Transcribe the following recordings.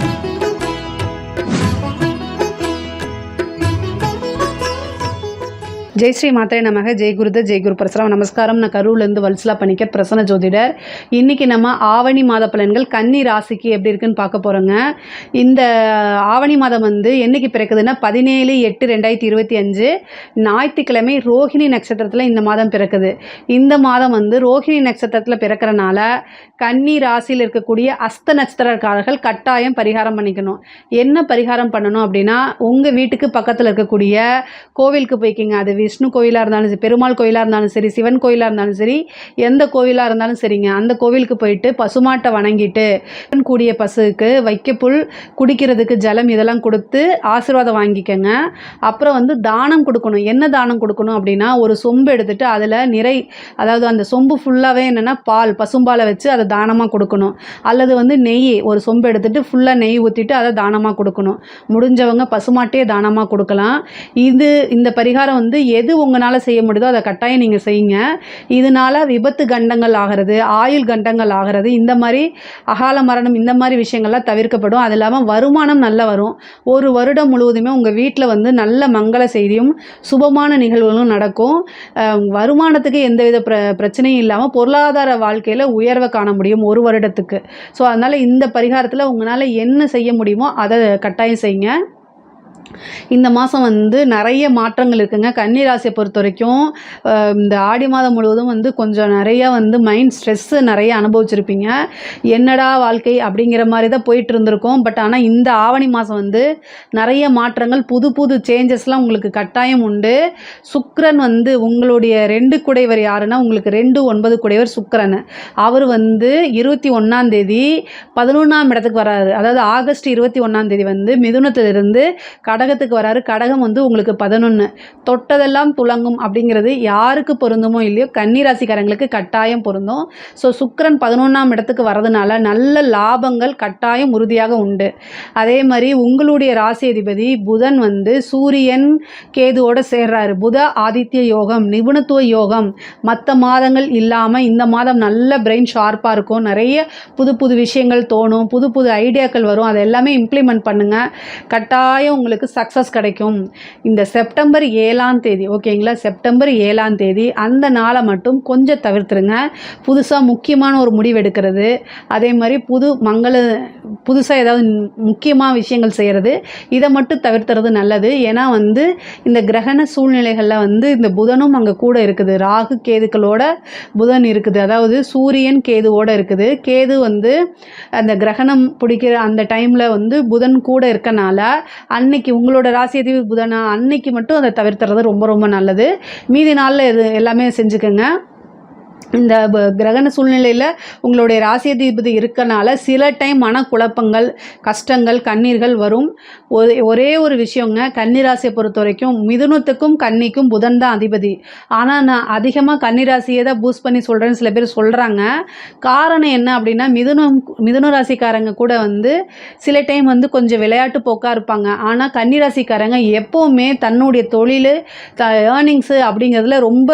Thank you. Jai Sri மாத்திரை நமக ஜெய் குருத ஜெய் குரு பரசுராம். நமஸ்காரம். நான் கரூர்லேருந்து வல்சலா பணிக்கர் பிரசன்ன ஜோதிடர். இன்றைக்கி நம்ம ஆவணி மாத பலன்கள் கன்னி ராசிக்கு எப்படி இருக்குன்னு பார்க்க போகிறோங்க இந்த ஆவணி மாதம் வந்து என்னைக்கு பிறக்குதுன்னா பதினேழு எட்டு ரெண்டாயிரத்தி இருபத்தி அஞ்சு. ஞாயிற்றுக்கிழமை ரோஹிணி நட்சத்திரத்தில் இந்த மாதம் பிறக்குது. இந்த மாதம் வந்து ரோஹிணி நட்சத்திரத்தில் பிறக்கறனால கன்னி ராசியில் இருக்கக்கூடிய அஸ்த நட்சத்திரக்காரர்கள் கட்டாயம் பரிகாரம் பண்ணிக்கணும். என்ன பரிகாரம் பண்ணணும் அப்படின்னா உங்கள் வீட்டுக்கு பக்கத்தில் இருக்கக்கூடிய கோவிலுக்கு போய்க்கிங்க. அது விஷ்ணு கோயிலாக இருந்தாலும் சரி பெருமாள் கோயிலாக இருந்தாலும் சரி சிவன் கோயிலாக இருந்தாலும் சரி எந்த கோவிலாக இருந்தாலும் சரிங்க. அந்த கோவிலுக்கு போயிட்டு பசுமாட்டை வணங்கிட்டு கூடிய பசுவுக்கு வைக்க புல் குடிக்கிறதுக்கு ஜலம் இதெல்லாம் கொடுத்து ஆசீர்வாதம் வாங்கிக்கோங்க. அப்புறம் வந்து தானம் கொடுக்கணும். என்ன தானம் கொடுக்கணும் அப்படின்னா ஒரு சொம்பு எடுத்துட்டு அதில் நிறை அதாவது அந்த சொம்பு ஃபுல்லாகவே என்னென்னா பால் பசும்பாலை வச்சு அதை தானமாக கொடுக்கணும். அல்லது வந்து நெய் ஒரு சொம்பு எடுத்துட்டு ஃபுல்லாக நெய் ஊற்றிட்டு அதை தானமாக கொடுக்கணும். முடிஞ்சவங்க பசுமாட்டே தானமாக கொடுக்கலாம். இது இந்த பரிகாரம் வந்து எது உங்களால் செய்ய முடியுதோ அதை கட்டாயம் நீங்கள் செய்யுங்க. இதனால விபத்து கண்டங்கள் ஆகிறது ஆயுள் கண்டங்கள் ஆகிறது. இந்த மாதிரி அகால மரணம் இந்த மாதிரி விஷயங்கள்லாம் தவிர்க்கப்படும். அது இல்லாமல் வருமானம் நல்லா வரும். ஒரு வருடம் முழுவதுமே உங்கள் வீட்டில் வந்து நல்ல மங்கள செய்தியும் சுபமான நிகழ்வுகளும் நடக்கும். வருமானத்துக்கு எந்தவித பிர பிரச்சனையும் இல்லாமல் பொருளாதார வாழ்க்கையில் உயர்வை காண முடியும் ஒரு வருடத்துக்கு. ஸோ அதனால் இந்த பரிகாரத்தில் உங்களால் என்ன செய்ய முடியுமோ அதை கட்டாயம் செய்யுங்க. இந்த மாதம் வந்து நிறைய மாற்றங்கள் இருக்குங்க. கன்னி ராசியை பொறுத்த வரைக்கும் இந்த ஆடி மாதம் முழுவதும் வந்து கொஞ்சம் நிறைய வந்து மைண்ட் ஸ்ட்ரெஸ்ஸு நிறைய அனுபவிச்சிருப்பீங்க. என்னடா வாழ்க்கை அப்படிங்கிற மாதிரி தான் போயிட்டு இருந்திருக்கோம். பட் ஆனால் இந்த ஆவணி மாதம் வந்து நிறைய மாற்றங்கள் புது புது சேஞ்சஸ்லாம் உங்களுக்கு கட்டாயம் உண்டு. சுக்கரன் வந்து உங்களுடைய ரெண்டு குடைவர் யாருன்னா உங்களுக்கு ரெண்டு ஒன்பது குடைவர் சுக்கரன். அவர் வந்து இருபத்தி ஒன்றாம் தேதி பதினொன்றாம் இடத்துக்கு வராரு. அதாவது ஆகஸ்ட் இருபத்தி ஒன்றாம் தேதி வந்து மிதுனத்திலிருந்து கட கடகத்துக்கு வராரு. கடகம் வந்து உங்களுக்கு பதினொன்று தொட்டதெல்லாம் துலங்கும் அப்படிங்கிறது யாருக்கு பொருந்துமோ இல்லையோ கன்னிராசிக்காரங்களுக்கு கட்டாயம் பொருந்தும். ஸோ சுக்கரன் பதினொன்றாம் இடத்துக்கு வரதுனால நல்ல லாபங்கள் கட்டாயம் உறுதியாக உண்டு. அதே மாதிரி உங்களுடைய ராசி அதிபதி புதன் வந்து சூரியன் கேதுவோட சேர்றாரு. புத ஆதித்ய யோகம் நிபுணத்துவ யோகம். மற்ற மாதங்கள் இல்லாமல் இந்த மாதம் நல்ல பிரெயின் ஷார்ப்பாக இருக்கும். நிறைய புது புது விஷயங்கள் தோணும். புது புது ஐடியாக்கள் வரும். அதை எல்லாமே இம்ப்ளிமெண்ட் பண்ணுங்கள் கட்டாயம் உங்களுக்கு சக்ஸஸ் கிடைக்கும். இந்த செப்டம்பர் ஏழாம் தேதி ஓகேங்களா? செப்டம்பர் ஏழாம் தேதி அந்த நாளை மட்டும் கொஞ்சம் தவிர்த்துருங்க. புதுசாக முக்கியமான ஒரு முடிவு எடுக்கிறது. அதே மாதிரி புது மங்கள புதுசாக ஏதாவது முக்கியமான விஷயங்கள் செய்கிறது இதை மட்டும் தவிர்த்துறது நல்லது. ஏன்னா வந்து இந்த கிரகண சூழ்நிலைகளில் வந்து இந்த புதனும் அங்கே கூட இருக்குது. ராகு கேதுக்களோட புதன் இருக்குது. அதாவது சூரியன் கேதுவோடு இருக்குது. கேது வந்து அந்த கிரகணம் பிடிக்கிற அந்த டைமில் வந்து புதன் கூட இருக்கனால அன்னைக்கு உங்களோட ராசி அதிபதி புதனா அன்னைக்கு மட்டும் அதை தவிர்த்துறது ரொம்ப ரொம்ப நல்லது. மீதி நாளில் இது எல்லாமே செஞ்சுக்கோங்க. இந்த கிரகண சூழ்நிலையில் உங்களுடைய ராசியதிபதி இருக்கனால சில டைம் மனக்குழப்பங்கள் கஷ்டங்கள் கண்ணீர்கள் வரும். ஒரே ஒரே ஒரு விஷயங்க கன்னிராசியை பொறுத்த வரைக்கும் மிதுனத்துக்கும் கன்னிக்கும் புதன் தான் அதிபதி. ஆனால் நான் அதிகமாக கன்னிராசியை தான் பூஸ்ட் பண்ணி சொல்கிறேன்னு சில பேர் சொல்கிறாங்க காரணம் என்ன அப்படின்னா மிதுனம் மிதுன ராசிக்காரங்க கூட வந்து சில டைம் வந்து கொஞ்சம் விளையாட்டு போக்காக இருப்பாங்க. ஆனால் கன்னிராசிக்காரங்க எப்போவுமே தன்னுடைய தொழில் த ஏர்னிங்ஸு அப்படிங்கிறதுல ரொம்ப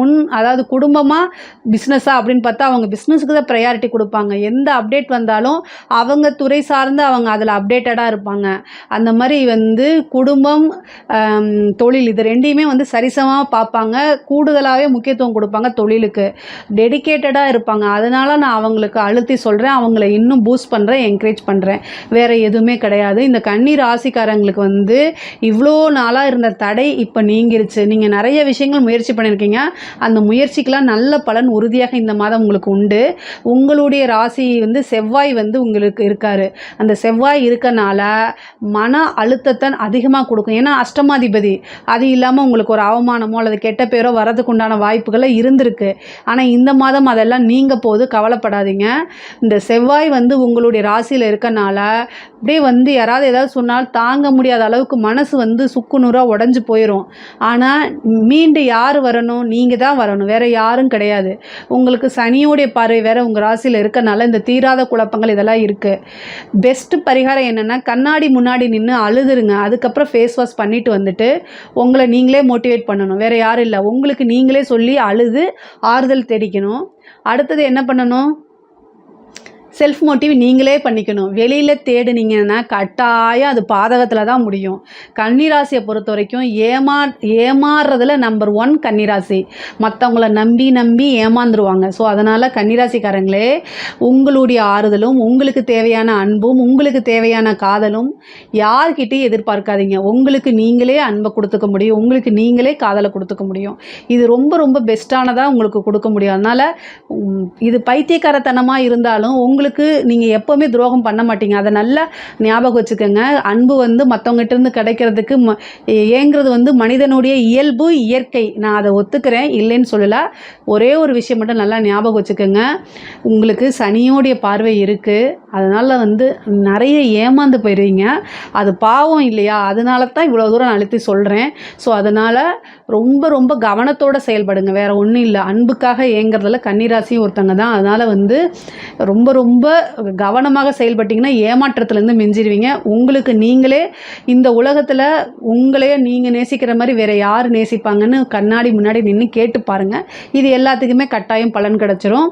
முன் அதாவது குடும்பமாக பிஸ்னஸாக அப்படின்னு பார்த்தா அவங்க பிஸ்னஸுக்கு தான் ப்ரையாரிட்டி கொடுப்பாங்க. எந்த அப்டேட் வந்தாலும் அவங்க துறை சார்ந்து அவங்க அதில் அப்டேட்டடாக இருப்பாங்க. அந்த மாதிரி வந்து குடும்பம் தொழில் இது ரெண்டையுமே வந்து சரிசமமாக பார்ப்பாங்க. கூடுதலாகவே முக்கியத்துவம் கொடுப்பாங்க தொழிலுக்கு. டெடிகேட்டடாக இருப்பாங்க. அதனால் நான் அவங்களுக்கு அழுத்தி சொல்கிறேன் அவங்கள இன்னும் பூஸ்ட் பண்ணுறேன் என்கரேஜ் பண்ணுறேன் வேறு எதுவுமே கிடையாது. இந்த கண்ணீர் ராசிக்காரங்களுக்கு வந்து இவ்வளோ நாளாக இருந்த தடை இப்போ நீங்கிருச்சு. நீங்கள் நிறைய விஷயங்கள் முயற்சி பண்ணியிருக்கீங்க. அந்த முயற்சிக்கெலாம் நல்ல பலன் உறுதியாக இந்த மாதம் உங்களுக்கு உண்டு. உங்களுடைய ராசி வந்து செவ்வாய் வந்து உங்களுக்கு இருக்காரு. அந்த செவ்வாய் இருக்கனால மன அழுத்தத்தை அதிகமாக கொடுக்கும். ஏன்னா அஷ்டமாதிபதி அது இல்லாமல் உங்களுக்கு ஒரு அவமானமோ அல்லது கெட்ட பேரோ வரதுக்கு உண்டான வாய்ப்புகள் இருந்திருக்கு. ஆனால் இந்த மாதம் அதெல்லாம் நீங்க போது கவலைப்படாதீங்க. இந்த செவ்வாய் வந்து உங்களுடைய ராசியில் இருக்கனால அப்படியே வந்து யாராவது ஏதாவது சொன்னால் தாங்க முடியாத அளவுக்கு மனசு வந்து சுக்குநூறாக உடஞ்சி போயிடும் ஆனால் மீண்டு யார் வரணும்? நீங்கள் தான் வரணும். வேறு யாரும் கிடையாது. உங்களுக்கு சனியோடைய பார்வை வேற உங்கள் ராசியில் இருக்கனால இந்த தீராத குழப்பங்கள் இதெல்லாம் இருக்குது பெஸ்ட்டு பரிகாரம் என்னென்னா கண்ணாடி முன்னாடி நின்று அழுதுருங்க. அதுக்கப்புறம் ஃபேஸ் வாஷ் பண்ணிட்டு வந்துட்டு உங்களை நீங்களே மோட்டிவேட் பண்ணணும். வேற யாரும் இல்லை. உங்களுக்கு நீங்களே சொல்லி அழுது ஆறுதல் தேடிக்கணும் அடுத்தது என்ன பண்ணணும்? செல்ஃப் மோட்டிவ் நீங்களே பண்ணிக்கணும். வெளியில் தேடுனீங்கன்னா கட்டாயம் அது பாதகத்தில் தான் முடியும். கன்னிராசியை பொறுத்த வரைக்கும் ஏமா ஏமாறுறதுல நம்பர் ஒன் கன்னிராசி. மற்றவங்கள நம்பி நம்பி ஏமாந்துருவாங்க. ஸோ அதனால் கன்னிராசிக்காரங்களே உங்களுடைய ஆறுதலும் உங்களுக்கு தேவையான அன்பும் உங்களுக்கு தேவையான காதலும் யார்கிட்டையும் எதிர்பார்க்காதீங்க. உங்களுக்கு நீங்களே அன்பை கொடுத்துக்க முடியும். உங்களுக்கு நீங்களே காதலை கொடுத்துக்க முடியும். இது ரொம்ப ரொம்ப பெஸ்ட்டானதாக உங்களுக்கு கொடுக்க முடியும். அதனால் இது பைத்தியக்காரத்தனமாக இருந்தாலும் உங்களுக்கு நீங்கள் எப்போவுமே துரோகம் பண்ண மாட்டீங்க. அதை நல்லா ஞாபகம் வச்சுக்கோங்க. அன்பு வந்து மற்றவங்ககிட்டருந்து கிடைக்கிறதுக்கு ம ஏங்குறது வந்து மனிதனுடைய இயல்பு இயற்கை. நான் அதை ஒத்துக்கிறேன் இல்லைன்னு சொல்லலை. ஒரே ஒரு விஷயம் மட்டும் நல்லா ஞாபகம் வச்சுக்கோங்க. உங்களுக்கு சனியோடைய பார்வை இருக்குது அதனால் வந்து நிறைய ஏமாந்து போயிடுவீங்க அது பாவம் இல்லையா? அதனால தான் இவ்வளோ தூரம் நான் அழுத்தி சொல்கிறேன் ஸோ அதனால் ரொம்ப ரொம்ப கவனத்தோடு செயல்படுங்க. வேறு ஒன்றும் இல்லை. அன்புக்காக ஏங்கிறதுல கன்னிராசியும் ஒருத்தங்க தான். அதனால் வந்து ரொம்ப ரொம்ப ரொம்ப கவனமாக செயல்பட்டிங்கன்னா ஏமாற்றத்துலேருந்து மிஞ்சிடுவீங்க உங்களுக்கு நீங்களே இந்த உலகத்தில் உங்களையே நீங்கள் நேசிக்கிற மாதிரி வேறு யார் நேசிப்பாங்கன்னு கண்ணாடி முன்னாடி நின்று கேட்டு பாருங்கள் இது எல்லாத்துக்குமே கட்டாயம் பலன் கிடச்சிரும்.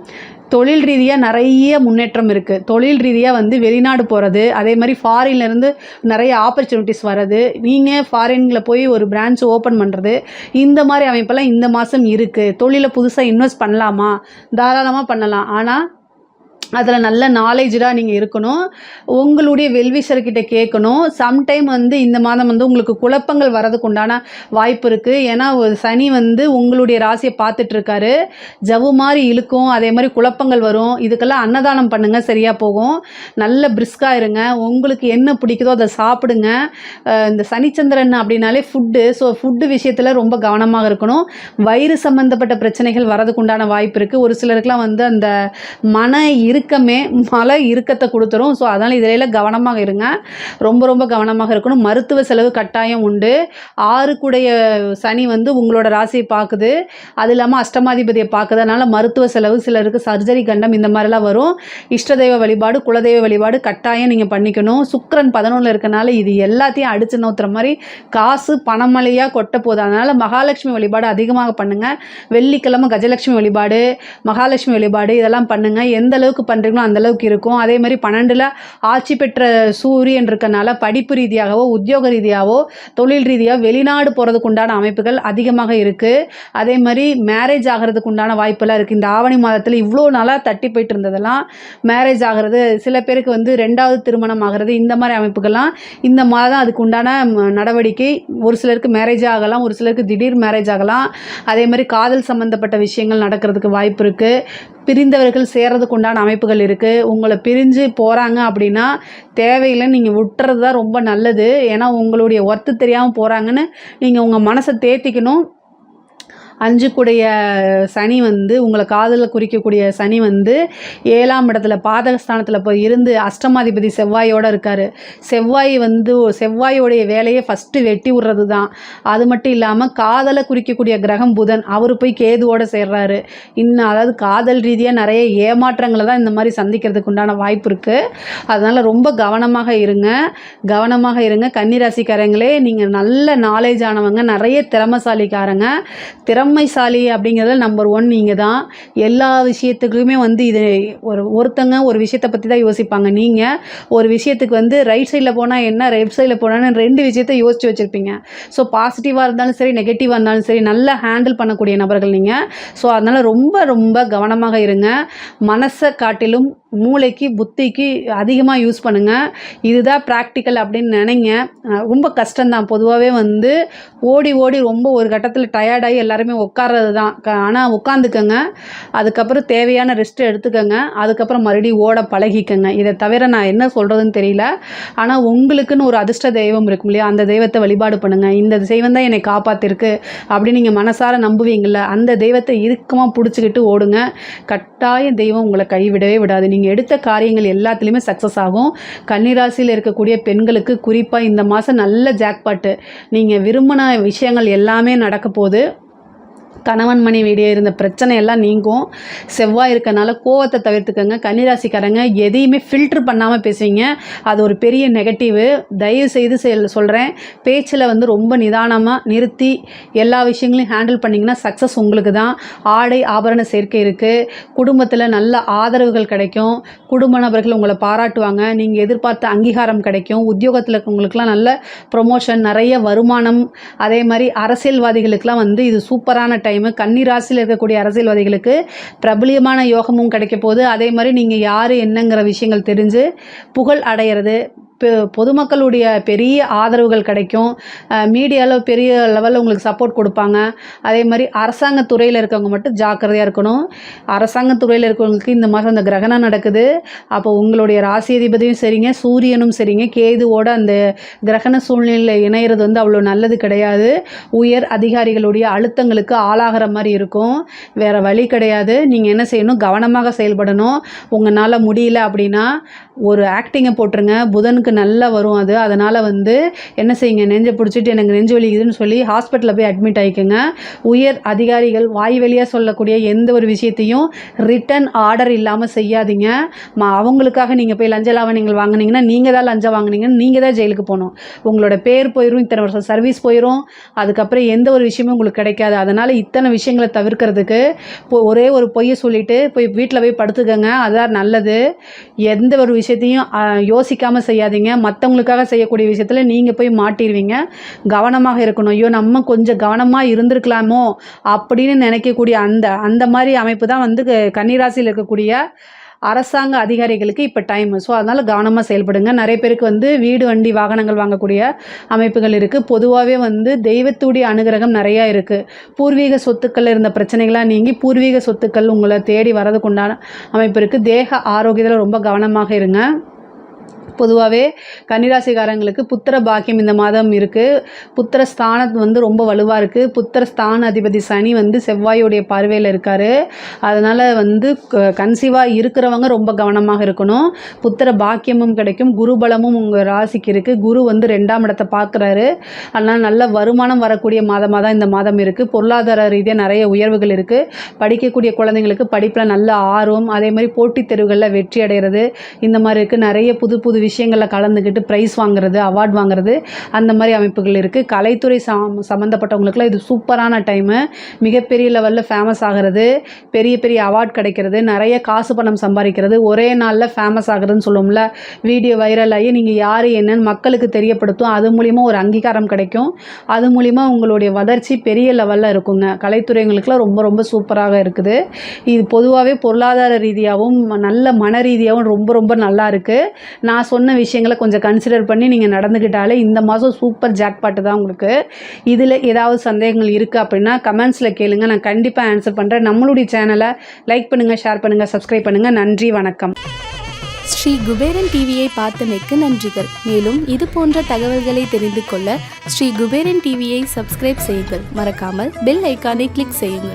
தொழில் ரீதியாக நிறைய முன்னேற்றம் இருக்குது தொழில் ரீதியாக வந்து வெளிநாடு போகிறது அதே மாதிரி ஃபாரின்லேருந்து நிறைய ஆப்பர்ச்சுனிட்டிஸ் வர்றது நீங்கள் ஃபாரினில் போய் ஒரு பிரான்ச் ஓப்பன் பண்ணுறது இந்த மாதிரி அமைப்பெல்லாம் இந்த மாதம் இருக்குது தொழிலை புதுசாக இன்வெஸ்ட் பண்ணலாமா? தாராளமாக பண்ணலாம். ஆனால் அதில் நல்ல நாலேஜாக நீங்கள் இருக்கணும். உங்களுடைய வெல்விஷர்கிட்ட கேட்கணும். சம்டைம் வந்து இந்த மாதம் வந்து உங்களுக்கு குழப்பங்கள் வரதுக்கு உண்டான வாய்ப்பு இருக்குது ஏன்னா சனி வந்து உங்களுடைய ராசியை பார்த்துட்ருக்காரு ஜவ்வு மாதிரி இழுக்கும் அதே மாதிரி குழப்பங்கள் வரும். இதுக்கெல்லாம் அன்னதானம் பண்ணுங்கள் சரியாக போகும். நல்ல பிரிஸ்காக இருங்க. உங்களுக்கு என்ன பிடிக்குதோ அதை சாப்பிடுங்க. இந்த சனிச்சந்திரன் அப்படின்னாலே ஃபுட்டு ஸோ ஃபுட்டு விஷயத்தில் ரொம்ப கவனமாக இருக்கணும். வயிறு சம்மந்தப்பட்ட பிரச்சனைகள் வரதுக்கு உண்டான வாய்ப்பு இருக்குது ஒரு சிலருக்குலாம் வந்து அந்த மன இறுக்கமே மழை இறுக்கத்தை கொடுத்துரும். ஸோ அதனால் இதில் கவனமாக இருங்க. ரொம்ப ரொம்ப கவனமாக இருக்கணும். மருத்துவ செலவு கட்டாயம் உண்டு. ஆறுக்குடைய சனி வந்து உங்களோட ராசியை பார்க்குது. அது இல்லாமல் அஷ்டமாதிபதியை பார்க்குறதுனால மருத்துவ செலவு சிலருக்கு சர்ஜரி கண்டம் இந்த மாதிரிலாம் வரும். இஷ்ட தெய்வ வழிபாடு குலதெய்வ வழிபாடு கட்டாயம் நீங்கள் பண்ணிக்கணும். சுக்கரன் பதினொன்றில் இருக்கனால இது எல்லாத்தையும் அடிச்சு நோத்துற மாதிரி காசு பணமழையாக கொட்ட போதும் அதனால் மகாலட்சுமி வழிபாடு அதிகமாக பண்ணுங்கள் வெள்ளிக்கிழமை கஜலட்சுமி வழிபாடு மகாலட்சுமி வழிபாடு இதெல்லாம் பண்ணுங்கள் எந்த அளவுக்கு பண்ணுறீங்களோ அந்தளவுக்கு இருக்கும். அதே மாதிரி பன்னெண்டில் ஆட்சி பெற்ற சூரியன் இருக்கனால படிப்பு ரீதியாகவோ உத்தியோக ரீதியாகவோ தொழில் ரீதியாக வெளிநாடு போகிறதுக்கு உண்டான அமைப்புகள் அதிகமாக இருக்குது அதே மாதிரி மேரேஜ் ஆகிறதுக்கு உண்டான வாய்ப்பெல்லாம் இருக்குது இந்த ஆவணி மாதத்தில் இவ்வளோ நாளாக தட்டி போயிட்டு இருந்ததெல்லாம் மேரேஜ் ஆகிறது சில பேருக்கு வந்து ரெண்டாவது திருமணம் ஆகிறது இந்த மாதிரி அமைப்புகள்லாம் இந்த மாதம் அதுக்கு உண்டான நடவடிக்கை ஒரு சிலருக்கு மேரேஜ் ஆகலாம் ஒரு சிலருக்கு திடீர் மேரேஜ் ஆகலாம். அதே மாதிரி காதல் சம்மந்தப்பட்ட விஷயங்கள் நடக்கிறதுக்கு வாய்ப்பு இருக்குது பிரிந்தவர்கள் சேர்றதுக்கு உண்டான வாய்ப்புகள் இருக்குது உங்களை பிரிஞ்சு போகிறாங்க அப்படின்னா தேவையில்லை. நீங்கள் விட்டுறது தான் ரொம்ப நல்லது. ஏன்னா உங்களுடைய ஒர்த்து தெரியாமல் போகிறாங்கன்னு நீங்கள் உங்கள் மனசை தேத்திக்கணும். அஞ்சு சனி வந்து உங்களை காதலில் குறிக்கக்கூடிய சனி வந்து ஏழாம் இடத்துல பாதகஸ்தானத்தில் போய் இருந்து அஷ்டமாதிபதி செவ்வாயோடு இருக்கார். செவ்வாய் வந்து செவ்வாயோடைய வேலையை ஃபஸ்ட்டு வெட்டி விடுறது தான் அது மட்டும் இல்லாமல் காதலை குறிக்கக்கூடிய கிரகம் புதன். அவர் போய் கேதுவோட சேர்றாரு. இன்னும் அதாவது காதல் ரீதியாக நிறைய ஏமாற்றங்களை தான் இந்த மாதிரி சந்திக்கிறதுக்கு உண்டான வாய்ப்பு இருக்குது அதனால் ரொம்ப கவனமாக இருங்க. கவனமாக இருங்க. கன்னிராசிக்காரங்களே நீங்கள் நல்ல நாலேஜ் ஆனவங்க நிறைய திறமசாலிக்காரங்க. ஆண்மைசாலி அப்படிங்கிறதுல நம்பர் ஒன் நீங்கள் தான் எல்லா விஷயத்துக்குமே வந்து இது ஒரு ஒருத்தங்க ஒரு விஷயத்தை பற்றி தான் யோசிப்பாங்க. நீங்கள் ஒரு விஷயத்துக்கு வந்து ரைட் சைடில் போனால் என்ன லெஃப்ட் சைடில் போனான்னு ரெண்டு விஷயத்தை யோசிச்சு வச்சுருப்பீங்க. ஸோ பாசிட்டிவாக இருந்தாலும் சரி நெகட்டிவாக இருந்தாலும் சரி நல்லா ஹேண்டில் பண்ணக்கூடிய நபர்கள் நீங்கள் ஸோ அதனால் ரொம்ப ரொம்ப கவனமாக இருங்க. மனசை காட்டிலும் மூளைக்கு புத்திக்கு அதிகமாக யூஸ் பண்ணுங்கள் இதுதான் ப்ராக்டிக்கல் அப்படின்னு நினைங்க. ரொம்ப கஷ்டம்தான். பொதுவாகவே வந்து ஓடி ஓடி ரொம்ப ஒரு கட்டத்தில் டயர்டாகி எல்லாருமே உட்கார்றது தான் ஆனால் உட்காந்துக்கோங்க அதுக்கப்புறம் தேவையான ரெஸ்ட் எடுத்துக்கோங்க. அதுக்கப்புறம் மறுபடியும் ஓட பழகிக்கோங்க. இதை தவிர நான் என்ன சொல்கிறதுன்னு தெரியல. ஆனால் உங்களுக்குன்னு ஒரு அதிர்ஷ்ட தெய்வம் இருக்கும் இல்லையா? அந்த தெய்வத்தை வழிபாடு பண்ணுங்கள் இந்த தெய்வம் தான் என்னை காப்பாற்றிருக்கு அப்படின்னு நீங்கள் மனசார நம்புவீங்கள்ல அந்த தெய்வத்தை இறுக்கமாக பிடிச்சிக்கிட்டு ஓடுங்க. கட்டாயம் தெய்வம் உங்களை கைவிடவே விடாது. நீங்கள் நீங்கள் எடுத்த காரியங்கள் எல்லாத்துலேயுமே சக்ஸஸ் ஆகும். கன்னிராசியில் இருக்கக்கூடிய பெண்களுக்கு குறிப்பாக இந்த மாதம் நல்ல ஜாக்பாட்டு நீங்கள் விரும்பின விஷயங்கள் எல்லாமே நடக்க போகுது. கணவன் மனைவியிடையே இருந்த பிரச்சனை எல்லாம் நீங்கும். செவ்வாய் இருக்கனால கோவத்தை தவிர்த்துக்கங்க. கன்னிராசிக்காரங்க எதையுமே ஃபில்ட்ரு பண்ணாமல் பேசுவீங்க. அது ஒரு பெரிய நெகட்டிவு தயவு செய்து செல் சொல்கிறேன் பேச்சில் வந்து ரொம்ப நிதானமாக நிறுத்தி எல்லா விஷயங்களையும் ஹேண்டில் பண்ணிங்கன்னா சக்ஸஸ் உங்களுக்கு தான் ஆடை ஆபரண சேர்க்கை இருக்குது குடும்பத்தில் நல்ல ஆதரவுகள் கிடைக்கும். குடும்ப நபர்கள் உங்களை பாராட்டுவாங்க. நீங்கள் எதிர்பார்த்த அங்கீகாரம் கிடைக்கும். உத்தியோகத்தில் இருக்கவங்களுக்குலாம் நல்ல ப்ரொமோஷன் நிறைய வருமானம். அதே மாதிரி அரசியல்வாதிகளுக்கெலாம் வந்து இது சூப்பரான டைம் கன்னிராசியில் இருக்கக்கூடிய அரசியல்வாதிகளுக்கு பிரபலியமான யோகமும் கிடைக்க போகுது. அதே மாதிரி நீங்கள் யார் என்னங்கிற விஷயங்கள் தெரிஞ்சு புகழ் அடையிறது பொதுமக்களுடைய பெரிய ஆதரவுகள் கிடைக்கும். மீடியாவில் பெரிய லெவலில் உங்களுக்கு சப்போர்ட் கொடுப்பாங்க. அதே மாதிரி அரசாங்க துறையில் இருக்கவங்க மட்டும் ஜாக்கிரதையாக இருக்கணும். அரசாங்க துறையில் இருக்கவங்களுக்கு இந்த மாதம் அந்த கிரகணம் நடக்குது. அப்போ உங்களுடைய ராசி அதிபதியும் சரிங்க சூரியனும் சரிங்க. கேதுவோட அந்த கிரகண சூழ்நிலையில் இணையிறது வந்து அவ்வளோ நல்லது கிடையாது. உயர் அதிகாரிகளுடைய அழுத்தங்களுக்கு ஆளாகிற மாதிரி இருக்கும். வேறு வழி கிடையாது. நீங்கள் என்ன செய்யணும்? கவனமாக செயல்படணும். உங்களால் முடியல அப்படின்னா ஒரு ஆக்டிங்கை போட்டுருங்க. புதனுக்கு நல்லா வரும் அது. அதனால் வந்து என்ன செய்யுங்க நெஞ்சை பிடிச்சிட்டு எனக்கு நெஞ்சு வலிக்குதுன்னு சொல்லி ஹாஸ்பிட்டலில் போய் அட்மிட் ஆகிக்கோங்க உயர் அதிகாரிகள் வாய் வழியாக சொல்லக்கூடிய எந்த ஒரு விஷயத்தையும் ரிட்டன் ஆர்டர் இல்லாமல் செய்யாதீங்க. அவங்களுக்காக நீங்கள் போய் லஞ்ச லாவணிகள் வாங்கினீங்கன்னா நீங்கள் தான் லஞ்சம் வாங்கினீங்கன்னு நீங்கள் தான் ஜெயிலுக்கு போகணும். உங்களோட பேர் போயிடும் இத்தனை வருஷம் சர்வீஸ் போயிடும் அதுக்கப்புறம் எந்த ஒரு விஷயமும் உங்களுக்கு கிடைக்காது. அதனால் இத்தனை விஷயங்களை தவிர்க்கிறதுக்கு இப்போ ஒரே ஒரு பொய்யை சொல்லிவிட்டு போய் வீட்டில் போய் படுத்துக்கோங்க. அதான் நல்லது. எந்த ஒரு விஷயத்தையும் யோசிக்காமல் செய்யாதீங்க. மற்றவங்களுக்காக செய்யக்கூடிய விஷயத்தில் நீங்கள் போய் மாட்டிடுவீங்க கவனமாக இருக்கணும். ஐயோ நம்ம கொஞ்சம் கவனமாக இருந்திருக்கலாமோ அப்படின்னு நினைக்கக்கூடிய அந்த அந்த மாதிரி அமைப்பு தான் வந்து க- கன்னிராசியில் இருக்கக்கூடிய அரசாங்க அதிகாரிகளுக்கு இப்போ டைம் ஸோ அதனால் கவனமாக செயல்படுங்க. நிறைய பேருக்கு வந்து வீடு வண்டி வாகனங்கள் வாங்கக்கூடிய அமைப்புகள் இருக்குது பொதுவாகவே வந்து தெய்வத்துடைய அனுகிரகம் நிறையா இருக்குது பூர்வீக சொத்துக்கள் இருந்த பிரச்சனைகளாக நீங்கி பூர்வீக சொத்துக்கள் உங்களை தேடி வரதுக்குண்டான அமைப்பு இருக்குது தேக ஆரோக்கியத்தில் ரொம்ப கவனமாக இருங்க. பொதுவாகவே கன்னிராசிக்காரங்களுக்கு புத்திர பாக்கியம் இந்த மாதம் இருக்குது புத்திர ஸ்தானம் வந்து ரொம்ப வலுவாக இருக்குது புத்திர ஸ்தான அதிபதி சனி வந்து செவ்வாயுடைய பார்வையில் இருக்கார். அதனால் வந்து கன்சீவாக இருக்கிறவங்க ரொம்ப கவனமாக இருக்கணும். புத்திர பாக்கியமும் கிடைக்கும். குரு பலமும் உங்கள் ராசிக்கு இருக்குது குரு வந்து ரெண்டாம் இடத்தை பார்க்குறாரு அதனால் நல்ல வருமானம் வரக்கூடிய மாதமாக தான் இந்த மாதம் இருக்குது பொருளாதார ரீதியாக நிறைய உயர்வுகள் இருக்குது படிக்கக்கூடிய குழந்தைங்களுக்கு படிப்பில் நல்ல ஆர்வம் அதே மாதிரி போட்டித் தேர்வுகளில் வெற்றி அடைகிறது இந்த மாதிரி இருக்குது நிறைய புது புது விஷயங்களில் கலந்துக்கிட்டு ப்ரைஸ் வாங்குறது அவார்ட் வாங்குறது அந்த மாதிரி அமைப்புகள் இருக்குது கலைத்துறை சம் சம்மந்தப்பட்டவங்களுக்குலாம் இது சூப்பரான டைமு மிகப்பெரிய லெவலில் ஃபேமஸ் ஆகிறது பெரிய பெரிய அவார்ட் கிடைக்கிறது நிறைய காசு பணம் சம்பாதிக்கிறது ஒரே நாளில் ஃபேமஸ் ஆகுறதுன்னு சொல்லுவோம்ல வீடியோ வைரல் ஆகி நீங்கள் யார் என்னன்னு மக்களுக்கு தெரியப்படுத்தும். அது மூலிமா ஒரு அங்கீகாரம் கிடைக்கும். அது மூலிமா உங்களுடைய வளர்ச்சி பெரிய லெவலில் இருக்குங்க. கலைத்துறைங்களுக்குலாம் ரொம்ப ரொம்ப சூப்பராக இருக்குது. இது பொதுவாகவே பொருளாதார ரீதியாகவும் நல்ல மன ரீதியாகவும் ரொம்ப ரொம்ப நல்லா இருக்குது நான் நான் சொன்ன விஷயங்களை கொஞ்சம் கன்சிடர் பண்ணி நீங்கள் நடந்துக்கிட்டாலே இந்த மாதம் சூப்பர் ஜாக்பாட்டு தான் உங்களுக்கு. இதில் ஏதாவது சந்தேகங்கள் இருக்குது அப்படின்னா கமெண்ட்ஸில் கேளுங்க. நான் கண்டிப்பாக ஆன்சர் பண்ணுறேன் நம்மளுடைய சேனலை லைக் பண்ணுங்கள் ஷேர் பண்ணுங்கள் சப்ஸ்கிரைப் பண்ணுங்கள் நன்றி வணக்கம். ஸ்ரீ குபேரன் டிவியை பார்த்தமைக்கு நன்றிகள். மேலும் இது போன்ற தகவல்களை தெரிந்து கொள்ள ஸ்ரீ குபேரன் டிவியை சப்ஸ்கிரைப் செய்யுங்கள். மறக்காமல் பெல் ஐக்கானை கிளிக் செய்யுங்கள்.